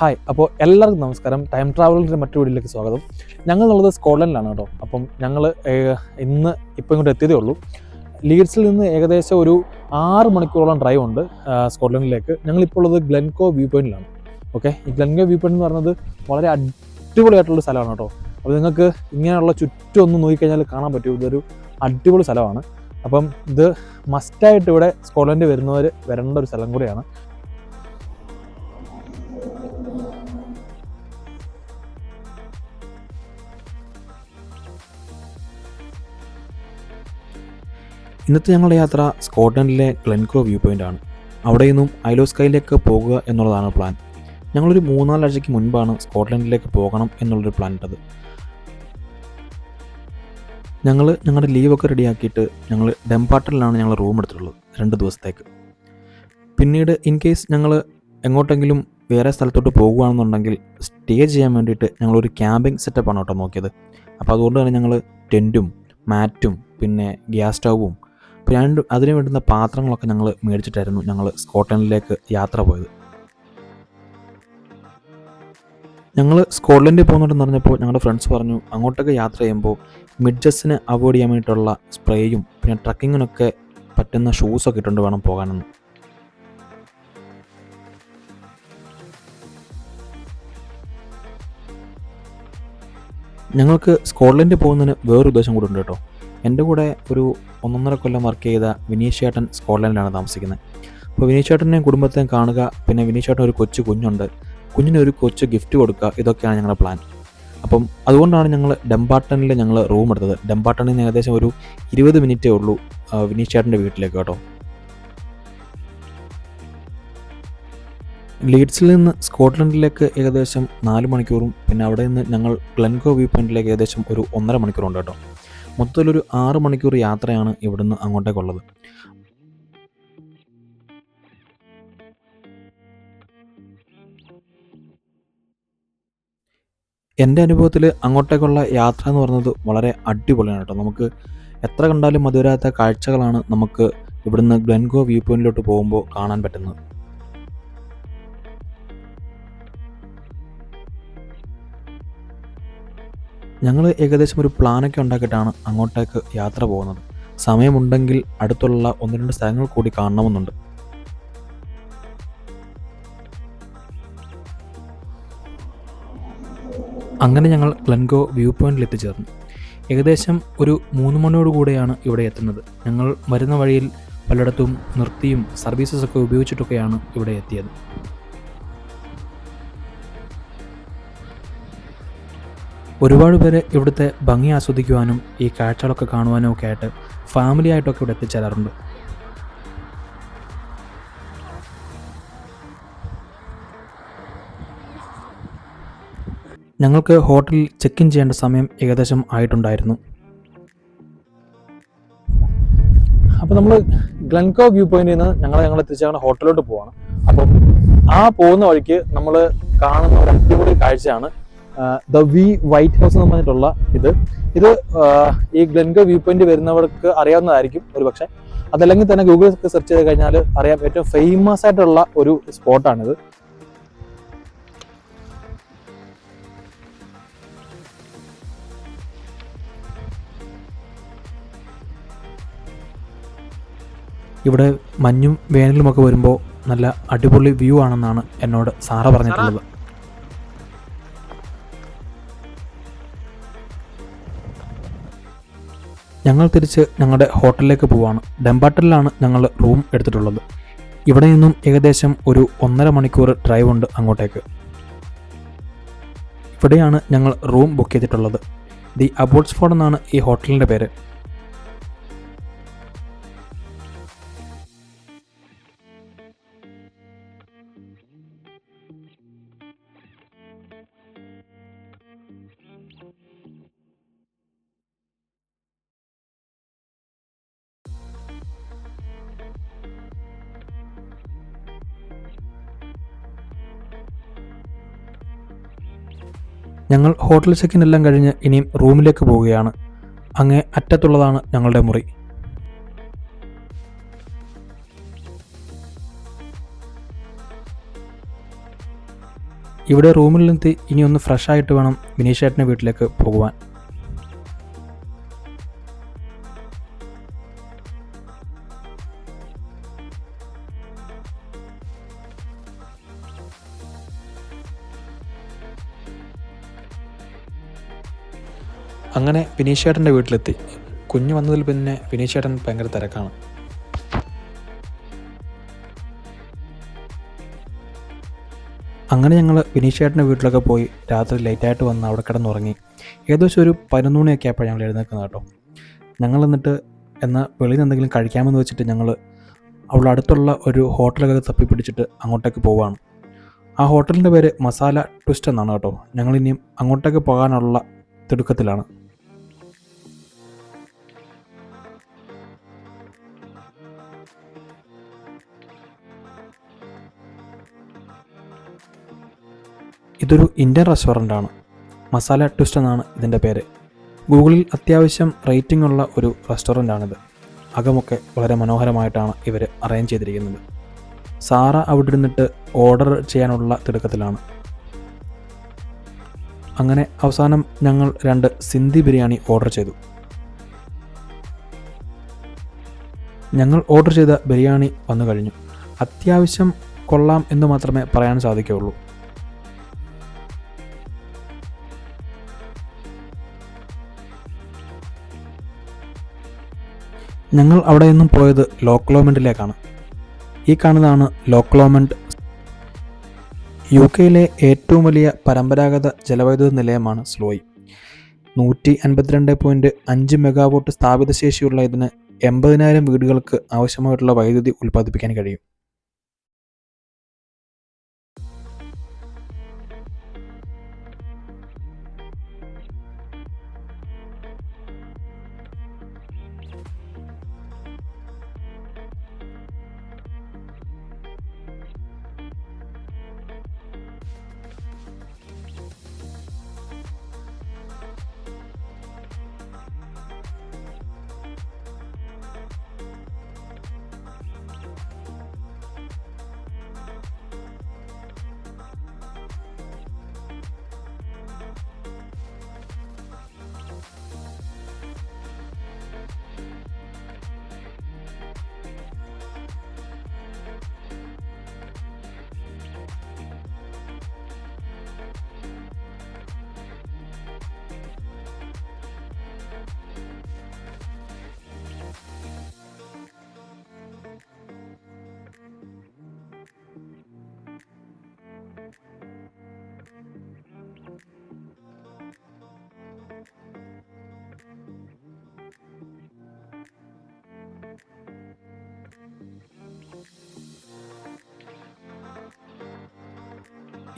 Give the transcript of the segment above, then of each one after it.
Hi അപ്പോൾ എല്ലാവർക്കും നമസ്കാരം. ടൈം ട്രാവലിന്റെ മറ്റു വീഡിയോയിലേക്ക് സ്വാഗതം. ഞങ്ങൾ ഉള്ളത് സ്കോട്ട്ലൻഡിലാണ് കേട്ടോ. അപ്പം ഞങ്ങൾ ഇന്ന് ഇപ്പോൾ ഇങ്ങോട്ട് എത്തിയതേ ഉള്ളൂ. ലീഡ്സിൽ നിന്ന് ഏകദേശം ഒരു ആറ് മണിക്കൂറോളം ഡ്രൈവ് ഉണ്ട് സ്കോട്ട്ലൻഡിലേക്ക്. ഞങ്ങളിപ്പോൾ ഉള്ളത് ഗ്ലെൻകോ വ്യൂ പോയിന്റിലാണ്. ഓക്കെ? ഈ ഗ്ലെൻകോ വ്യൂ പോയിന്റ് എന്ന് പറയുന്നത് വളരെ അടിപൊളിയായിട്ടുള്ള സ്ഥലമാണ് കേട്ടോ. അപ്പോൾ നിങ്ങൾക്ക് ഇങ്ങനെയുള്ള ചുറ്റും ഒന്ന് നോക്കിക്കഴിഞ്ഞാൽ കാണാൻ പറ്റും. ഇതൊരു അടിപൊളി സ്ഥലമാണ്. അപ്പം ഇത് മസ്റ്റായിട്ട് ഇവിടെ സ്കോട്ട്ലൻഡ് വരുന്നവർ വരേണ്ട ഒരു സ്ഥലം കൂടിയാണ്. ഇന്നത്തെ ഞങ്ങളുടെ യാത്ര സ്കോട്ട്ലൻഡിലെ ഗ്ലെൻക്രോ വ്യൂ പോയിന്റ് ആണ്. അവിടെ നിന്നും ഐലോസ്കൈയിലേക്ക് പോകുക എന്നുള്ളതാണ് പ്ലാൻ ഞങ്ങളൊരു മൂന്നാലാഴ്ചയ്ക്ക് മുൻപാണ് സ്കോട്ട്ലൻഡിലേക്ക് പോകണം എന്നുള്ളൊരു പ്ലാൻ ഇട്ടത്. ഞങ്ങൾ ഞങ്ങളുടെ ലീവൊക്കെ റെഡിയാക്കിയിട്ട് ഞങ്ങൾ ഡെമ്പാട്ടലിലാണ് ഞങ്ങൾ റൂം എടുത്തിട്ടുള്ളത് രണ്ട് ദിവസത്തേക്ക്. പിന്നീട് ഇൻ കേസ് ഞങ്ങൾ എങ്ങോട്ടെങ്കിലും വേറെ സ്ഥലത്തോട്ട് പോകുകയാണെന്നുണ്ടെങ്കിൽ സ്റ്റേ ചെയ്യാൻ വേണ്ടിയിട്ട് ഞങ്ങളൊരു ക്യാമ്പിംഗ് സെറ്റപ്പാണ് കേട്ടോ നോക്കിയത്. അപ്പോൾ അതുകൊണ്ട് തന്നെ ഞങ്ങൾ ടെന്റും മാറ്റും പിന്നെ ഗ്യാസ് സ്റ്റൗവും അപ്പോൾ രണ്ട് അതിന് വേണ്ടുന്ന പാത്രങ്ങളൊക്കെ ഞങ്ങൾ മേടിച്ചിട്ടായിരുന്നു ഞങ്ങൾ സ്കോട്ട്ലൻഡിലേക്ക് യാത്ര പോയത്. ഞങ്ങൾ സ്കോട്ട്ലൻഡിൽ പോകുന്നുണ്ടെന്ന് പറഞ്ഞപ്പോൾ ഞങ്ങളുടെ ഫ്രണ്ട്സ് പറഞ്ഞു അങ്ങോട്ടൊക്കെ യാത്ര ചെയ്യുമ്പോൾ മിഡ്ജസിനെ അവോയ്ഡ് ചെയ്യാൻ വേണ്ടിയിട്ടുള്ള സ്പ്രേയും പിന്നെ ട്രക്കിങ്ങിനൊക്കെ പറ്റുന്ന ഷൂസൊക്കെ ഇട്ടുകൊണ്ട് വേണം പോകാനെന്ന്. ഞങ്ങൾക്ക് സ്കോട്ട്ലൻഡിൽ പോകുന്നതിന് വേറൊരു ഉദ്ദേശം കൂടി ഉണ്ട് കേട്ടോ. എന്റെ കൂടെ ഒരു ഒന്നൊന്നര കൊല്ലം വർക്ക് ചെയ്ത വിനീഷ് ചേട്ടൻ സ്കോട്ട്ലൻഡിലാണ് താമസിക്കുന്നത്. അപ്പോൾ വിനീഷ് ചേട്ടനെയും കുടുംബത്തെയും കാണുക പിന്നെ വിനീഷ് ചേട്ടൻ ഒരു കൊച്ചു കുഞ്ഞുണ്ട്. കുഞ്ഞിന് ഒരു കൊച്ചു ഗിഫ്റ്റ് കൊടുക്കുക ഇതൊക്കെയാണ് ഞങ്ങളുടെ പ്ലാൻ അപ്പം അതുകൊണ്ടാണ് ഞങ്ങൾ ഡെമ്പാട്ടണിൽ ഞങ്ങൾ റൂം എടുത്തത്. ഡെമ്പാട്ടണിൽ നിന്ന് ഏകദേശം ഒരു ഇരുപത് മിനിറ്റേ ഉള്ളൂ വിനീഷ് ചേട്ടന്റെ വീട്ടിലേക്ക് കേട്ടോ. ലീഡ്സിൽ നിന്ന് സ്കോട്ട്ലൻഡിലേക്ക് ഏകദേശം നാല് മണിക്കൂറും പിന്നെ അവിടെ നിന്ന് ഞങ്ങൾ ഗ്ലൻകോ വ്യൂ പോയിന്റിലേക്ക് ഏകദേശം ഒരു ഒന്നര മണിക്കൂറുണ്ട് കേട്ടോ. മൊത്തത്തിലൊരു ആറ് മണിക്കൂർ യാത്രയാണ് ഇവിടുന്ന് അങ്ങോട്ടേക്കുള്ളത് എന്റെ അനുഭവത്തിൽ അങ്ങോട്ടേക്കുള്ള യാത്ര എന്ന് പറയുന്നത് വളരെ അടിപൊളിയാണ് കേട്ടോ. നമുക്ക് എത്ര കണ്ടാലും മധുരാത്ത കാഴ്ചകളാണ് നമുക്ക് ഇവിടുന്ന് ഗ്ലെൻഗോ വ്യൂ പോയിന്റിലോട്ട് പോകുമ്പോൾ കാണാൻ പറ്റുന്നത്. ഞങ്ങൾ ഏകദേശം ഒരു പ്ലാനൊക്കെ ഉണ്ടാക്കിയിട്ടാണ് അങ്ങോട്ടേക്ക് യാത്ര പോകുന്നത്. സമയമുണ്ടെങ്കിൽ അടുത്തുള്ള ഒന്ന് രണ്ട് സ്ഥലങ്ങൾ കൂടി കാണണമെന്നുണ്ട്. അങ്ങനെ ഞങ്ങൾ ഗ്ലൻഗോ വ്യൂ പോയിന്റിൽ എത്തിച്ചേർന്നു. ഏകദേശം ഒരു മൂന്ന് മണിയോട് കൂടെയാണ് ഇവിടെ എത്തുന്നത്. ഞങ്ങൾ വരുന്ന വഴിയിൽ പലയിടത്തും നിർത്തിയും സർവീസസ് ഒക്കെ ഉപയോഗിച്ചിട്ടൊക്കെയാണ് ഇവിടെ എത്തിയത്. ഒരുപാട് പേര് ഇവിടുത്തെ ഭംഗി ആസ്വദിക്കുവാനും ഈ കാഴ്ചകളൊക്കെ കാണുവാനും ഒക്കെ ആയിട്ട് ഫാമിലി ആയിട്ടൊക്കെ ഇവിടെ എത്തിച്ചേരാറുണ്ട്. ഞങ്ങൾക്ക് ഹോട്ടലിൽ ചെക്ക് ഇൻ ചെയ്യേണ്ട സമയം ഏകദേശം ആയിട്ടുണ്ടായിരുന്നു. അപ്പോൾ നമ്മൾ ഗ്ലൻകോ വ്യൂ പോയിന്റിൽ നിന്ന് ഞങ്ങൾ ഞങ്ങൾ എത്തിച്ചാണ് ഹോട്ടലിലോട്ട് പോവാണ്. അപ്പം ആ പോകുന്ന വഴിക്ക് നമ്മൾ കാണുന്ന ഒരു അടിപൊളി കാഴ്ചയാണ് ദ വി വൈറ്റ് ഹൗസ് എന്ന് പറഞ്ഞിട്ടുള്ള ഇത്. ഇത് ഈ ഗ്ലൻഗ വ്യൂ പോയിന്റ് വരുന്നവർക്ക് അറിയാവുന്നതായിരിക്കും ഒരു പക്ഷേ. അതല്ലെങ്കിൽ തന്നെ ഗൂഗിൾ സെർച്ച് ചെയ്ത് കഴിഞ്ഞാൽ അറിയാം ഏറ്റവും ഫേമസ് ആയിട്ടുള്ള ഒരു സ്പോട്ടാണിത് ഇവിടെ മഞ്ഞും വേനലുമൊക്കെ വരുമ്പോൾ നല്ല അടിപൊളി വ്യൂ ആണെന്നാണ് എന്നോട് സാറ പറഞ്ഞിട്ടുള്ളത്. ഞങ്ങൾ തിരിച്ച് ഞങ്ങളുടെ ഹോട്ടലിലേക്ക് പോവാണ്. ഡെമ്പാട്ടലിലാണ് ഞങ്ങൾ റൂം എടുത്തിട്ടുള്ളത്. ഇവിടെ നിന്നും ഏകദേശം ഒരു ഒന്നര മണിക്കൂർ ഡ്രൈവ് ഉണ്ട് അങ്ങോട്ടേക്ക്. ഇവിടെയാണ് ഞങ്ങൾ റൂം ബുക്ക് ചെയ്തിട്ടുള്ളത്. ദി അബോട്ട്സ്ഫോർഡ് എന്നാണ് ഈ ഹോട്ടലിന്റെ പേര്. ഞങ്ങൾ ഹോട്ടൽ ചെക്കിൻ എല്ലാം കഴിഞ്ഞ് ഇനിയും റൂമിലേക്ക് പോവുകയാണ്. അങ്ങേ അറ്റത്തുള്ളതാണ് ഞങ്ങളുടെ മുറി. ഇവിടെ റൂമിൽ നിന്ന് ഇനി ഒന്ന് ഫ്രഷ് ആയിട്ട് വേണം വിനീഷേട്ടന്റെ വീട്ടിലേക്ക് പോകുവാൻ. അങ്ങനെ വിനീഷേട്ടന്റെ വീട്ടിലെത്തി. കുഞ്ഞു വന്നതിൽ പിന്നെ വിനീഷേട്ടൻ ഭയങ്കര തിരക്കാണ്. അങ്ങനെ ഞങ്ങൾ വിനീഷേട്ടന്റെ വീട്ടിലൊക്കെ പോയി രാത്രി ലേറ്റായിട്ട് വന്ന് അവിടെ കിടന്നുറങ്ങി. ഏകദേശം ഒരു പതിനൊന്ന് മണിയൊക്കെ ആയപ്പോൾ ഞങ്ങൾ എഴുന്നേൽക്കുന്നത് കേട്ടോ. ഞങ്ങൾ എന്നിട്ട് എന്നാൽ വെളിയിൽ നിന്ന് എന്തെങ്കിലും കഴിക്കാമെന്ന് വെച്ചിട്ട് ഞങ്ങൾ അവിടെ അടുത്തുള്ള ഒരു ഹോട്ടലൊക്കെ തപ്പി പിടിച്ചിട്ട് അങ്ങോട്ടേക്ക് പോവുകയാണ് ആ ഹോട്ടലിന്റെ പേര് മസാല ട്വിസ്റ്റ് എന്നാണ് കേട്ടോ. ഞങ്ങളിനിയും അങ്ങോട്ടേക്ക് പോകാനുള്ള തിടുക്കത്തിലാണ്. ഇതൊരു ഇന്ത്യൻ റെസ്റ്റോറന്റ് ആണ് മസാല ട്വിസ്റ്റ് എന്നാണ് ഇതിന്റെ പേര്. ഗൂഗിളിൽ അത്യാവശ്യം റേറ്റിംഗ് ഉള്ള ഒരു റെസ്റ്റോറന്റ് ആണിത് അകമൊക്കെ വളരെ മനോഹരമായിട്ടാണ് ഇവർ അറേഞ്ച് ചെയ്തിരിക്കുന്നത്. സാറ അവിടെ ഇരുന്നിട്ട് ഓർഡർ ചെയ്യാനുള്ള തിടുക്കത്തിലാണ്. അങ്ങനെ അവസാനം ഞങ്ങൾ രണ്ട് സിന്ധി ബിരിയാണി ഓർഡർ ചെയ്തു. ഞങ്ങൾ ഓർഡർ ചെയ്ത ബിരിയാണി വന്നു കഴിഞ്ഞു. അത്യാവശ്യം കൊള്ളാം എന്ന് മാത്രമേ പറയാൻ സാധിക്കുകയുള്ളൂ. ഞങ്ങൾ അവിടെ നിന്നും പോയത് ലോക്ലോമെന്റിലേക്കാണ്. ഈ കാണുന്നതാണ് ലോക്ലോമെന്റ്. യു കെയിലെ ഏറ്റവും വലിയ പരമ്പരാഗത ജലവൈദ്യുത നിലയമാണ് സ്ലോയി. നൂറ്റി അൻപത്തിരണ്ട് പോയിന്റ് അഞ്ച് മെഗാവോട്ട് സ്ഥാപിത ശേഷിയുള്ള ഇതിന് എൺപതിനായിരം വീടുകൾക്ക് ആവശ്യമായിട്ടുള്ള വൈദ്യുതി ഉൽപ്പാദിപ്പിക്കാൻ കഴിയും.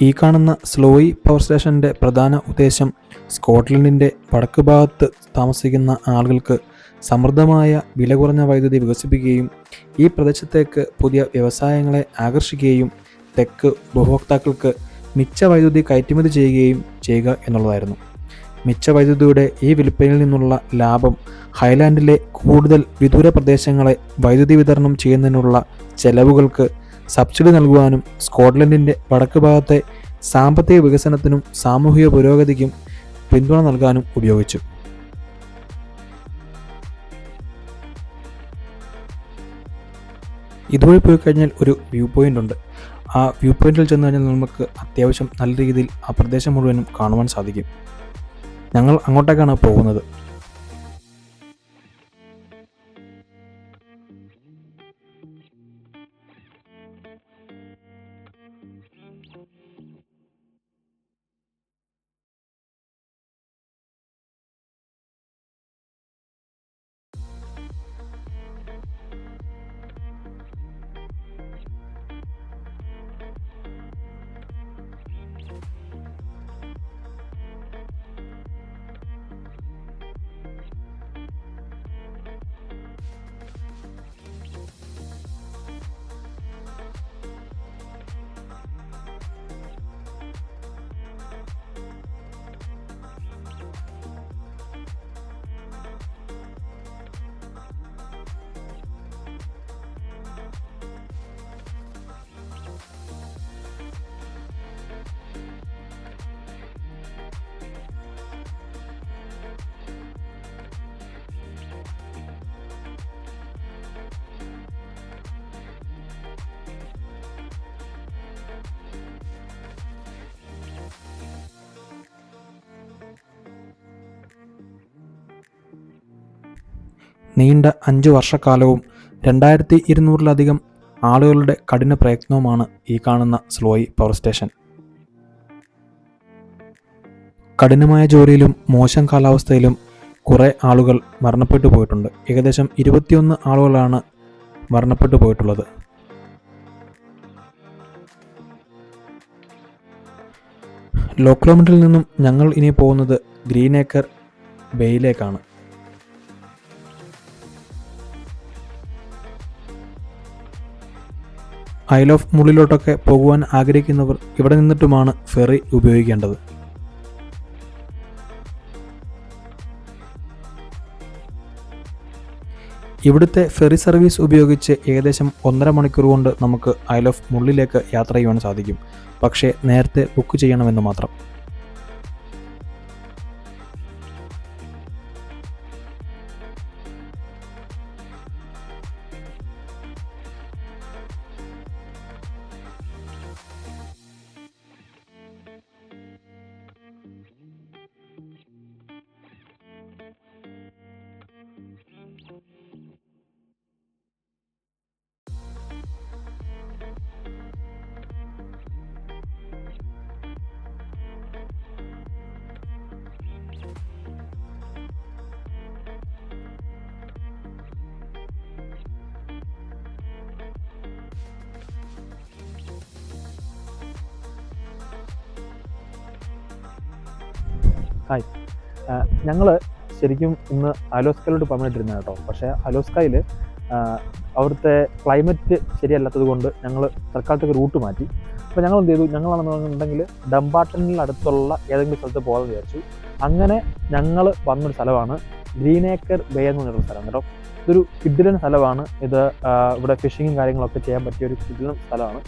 ഈ കാണുന്ന സ്ലോയി പവർ സ്റ്റേഷന്റെ പ്രധാന ഉദ്ദേശം സ്കോട്ട്ലൻഡിന്റെ വടക്ക് ഭാഗത്ത് താമസിക്കുന്ന ആളുകൾക്ക് സമൃദ്ധമായ വില കുറഞ്ഞ വൈദ്യുതി വികസിപ്പിക്കുകയും ഈ പ്രദേശത്തേക്ക് പുതിയ വ്യവസായങ്ങളെ ആകർഷിക്കുകയും തെക്ക് ഉപഭോക്താക്കൾക്ക് മിച്ച വൈദ്യുതി കയറ്റുമതി ചെയ്യുകയും ചെയ്യുക എന്നുള്ളതായിരുന്നു. മിച്ച വൈദ്യുതിയുടെ ഈ വിൽപ്പനയിൽ നിന്നുള്ള ലാഭം ഹൈലാൻഡിലെ കൂടുതൽ വിദൂര പ്രദേശങ്ങളെ വൈദ്യുതി വിതരണം ചെയ്യുന്നതിനുള്ള ചെലവുകൾക്ക് സബ്സിഡി നൽകുവാനും സ്കോട്ട്ലൻഡിന്റെ വടക്ക് ഭാഗത്തെ സാമ്പത്തിക വികസനത്തിനും സാമൂഹിക പുരോഗതിക്കും പിന്തുണ നൽകാനും ഉപയോഗിച്ചു. ഇതുവഴി പോയി കഴിഞ്ഞാൽ ഒരു വ്യൂ പോയിന്റ് ഉണ്ട്. ആ വ്യൂ പോയിന്റിൽ ചെന്ന് കഴിഞ്ഞാൽ നമുക്ക് അത്യാവശ്യം നല്ല രീതിയിൽ ആ പ്രദേശം മുഴുവനും കാണുവാൻ സാധിക്കും. ഞങ്ങൾ അങ്ങോട്ടേക്കാണ് പോകുന്നത്. നീണ്ട അഞ്ചു വർഷക്കാലവും രണ്ടായിരത്തി ഇരുന്നൂറിലധികം ആളുകളുടെ കഠിന പ്രയത്നവുമാണ് ഈ കാണുന്ന സ്ലോയി പവർ സ്റ്റേഷൻ. കഠിനമായ ജോലിയിലും മോശം കാലാവസ്ഥയിലും കുറേ ആളുകൾ മരണപ്പെട്ടു പോയിട്ടുണ്ട്. ഏകദേശം ഇരുപത്തിയൊന്ന് ആളുകളാണ് മരണപ്പെട്ടു പോയിട്ടുള്ളത്. ലോ നിന്നും ഞങ്ങൾ ഇനി പോകുന്നത് ഗ്രീൻ ഏക്കർ ബേയിലേക്കാണ്. ഐൽ ഓഫ് മുള്ളിലോട്ടൊക്കെ പോകുവാൻ ആഗ്രഹിക്കുന്നവർ ഇവിടെ നിന്നിട്ടുമാണ് ഫെറി ഉപയോഗിക്കേണ്ടത്. ഇവിടുത്തെ ഫെറി സർവീസ് ഉപയോഗിച്ച് ഏകദേശം ഒന്നര മണിക്കൂർ കൊണ്ട് നമുക്ക് ഐൽ ഓഫ് മുള്ളിലേക്ക് യാത്ര ചെയ്യുവാൻ സാധിക്കും. പക്ഷേ നേരത്തെ ബുക്ക് ചെയ്യണമെന്ന് മാത്രം. ഹായ് ഞങ്ങൾ ശരിക്കും ഇന്ന് അലോസ്കയിലോട്ട് പോകാനായിട്ടിരുന്നത് കേട്ടോ. പക്ഷേ അലോസ്കയിൽ അവിടുത്തെ ക്ലൈമറ്റ് ശരിയല്ലാത്തത് കൊണ്ട് ഞങ്ങൾ തൽക്കാലത്തേക്ക് റൂട്ട് മാറ്റി. അപ്പോൾ ഞങ്ങൾ എന്ത് ചെയ്തു ഞങ്ങളാണെന്നുണ്ടെങ്കിൽ ഡംബാട്ടനിൽ അടുത്തുള്ള ഏതെങ്കിലും സ്ഥലത്ത് പോകാമെന്ന് വിചാരിച്ചു. അങ്ങനെ ഞങ്ങൾ വന്നൊരു സ്ഥലമാണ് ഗ്രീനേക്കർ ബേ എന്ന് പറഞ്ഞൊരു സ്ഥലം കേട്ടോ. ഇതൊരു കിഡിലൻ സ്ഥലമാണ്. ഇത് ഇവിടെ ഫിഷിങ്ങും കാര്യങ്ങളൊക്കെ ചെയ്യാൻ പറ്റിയ ഒരു കിഡിലൻ സ്ഥലമാണ്.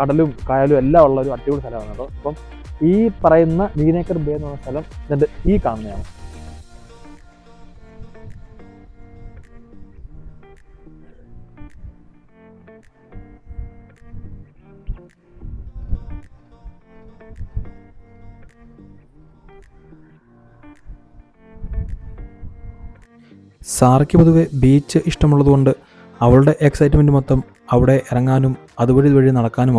കടലും കായലും എല്ലാം ഉള്ള ഒരു അടിപൊളി സ്ഥലമാണ് കേട്ടോ. അപ്പം ഈ പറയുന്ന ഗ്രീനേക്കർ ബേ എന്ന് പറഞ്ഞ സ്ഥലം ഇതിന്റെ ഈ കാണുന്നതാണ്. സാറയ്ക്ക് പൊതുവെ ബീച്ച് ഇഷ്ടമുള്ളതുകൊണ്ട് അവളുടെ എക്സൈറ്റ്മെന്റ് മൊത്തം അവിടെ ഇറങ്ങാനും അതുവഴി ഇതുവഴി നടക്കാനും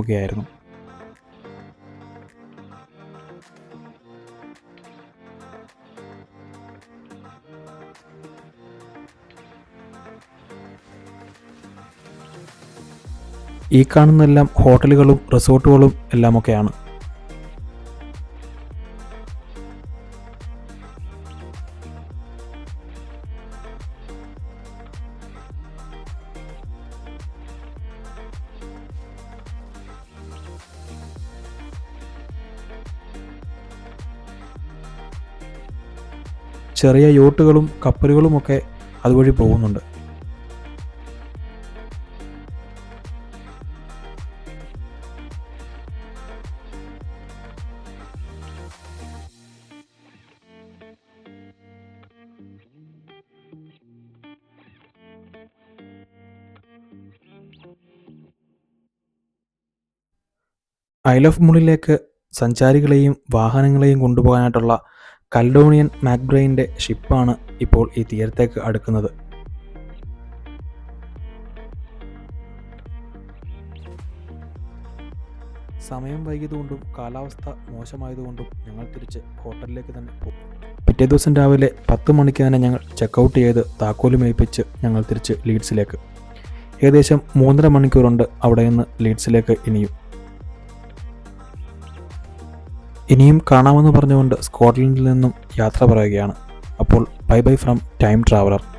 ഈ കാണുന്നെല്ലാം ഹോട്ടലുകളും റിസോർട്ടുകളും എല്ലാമൊക്കെയാണ്. ചെറിയ യോട്ടുകളും കപ്പലുകളുമൊക്കെ അതുവഴി പോകുന്നുണ്ട്. ഐൽ ഓഫ് മുളിലേക്ക് സഞ്ചാരികളെയും വാഹനങ്ങളെയും കൊണ്ടുപോകാനായിട്ടുള്ള കൽഡോണിയൻ മാക്ബ്രെയിന്റെ ഷിപ്പാണ് ഇപ്പോൾ ഈ തീരത്തേക്ക് അടുക്കുന്നത്. സമയം വൈകിയതുകൊണ്ടും കാലാവസ്ഥ മോശമായതുകൊണ്ടും ഞങ്ങൾ തിരിച്ച് ഹോട്ടലിലേക്ക് തന്നെ പോകും പിറ്റേ ദിവസം രാവിലെ പത്ത് മണിക്ക് തന്നെ ഞങ്ങൾ ചെക്കൗട്ട് ചെയ്ത് താക്കോലും ഏൽപ്പിച്ച് ഞങ്ങൾ തിരിച്ച് ലീഡ്സിലേക്ക് ഏകദേശം മൂന്നര മണിക്കൂറുണ്ട് അവിടെ നിന്ന് ലീഡ്സിലേക്ക് ഇനിയും. ഇനിയും കാണാമെന്ന് പറഞ്ഞുകൊണ്ട് സ്കോട്ട്ലൻഡിൽ നിന്നും യാത്ര പറയുകയാണ്. അപ്പോൾ bye bye from Time Traveller.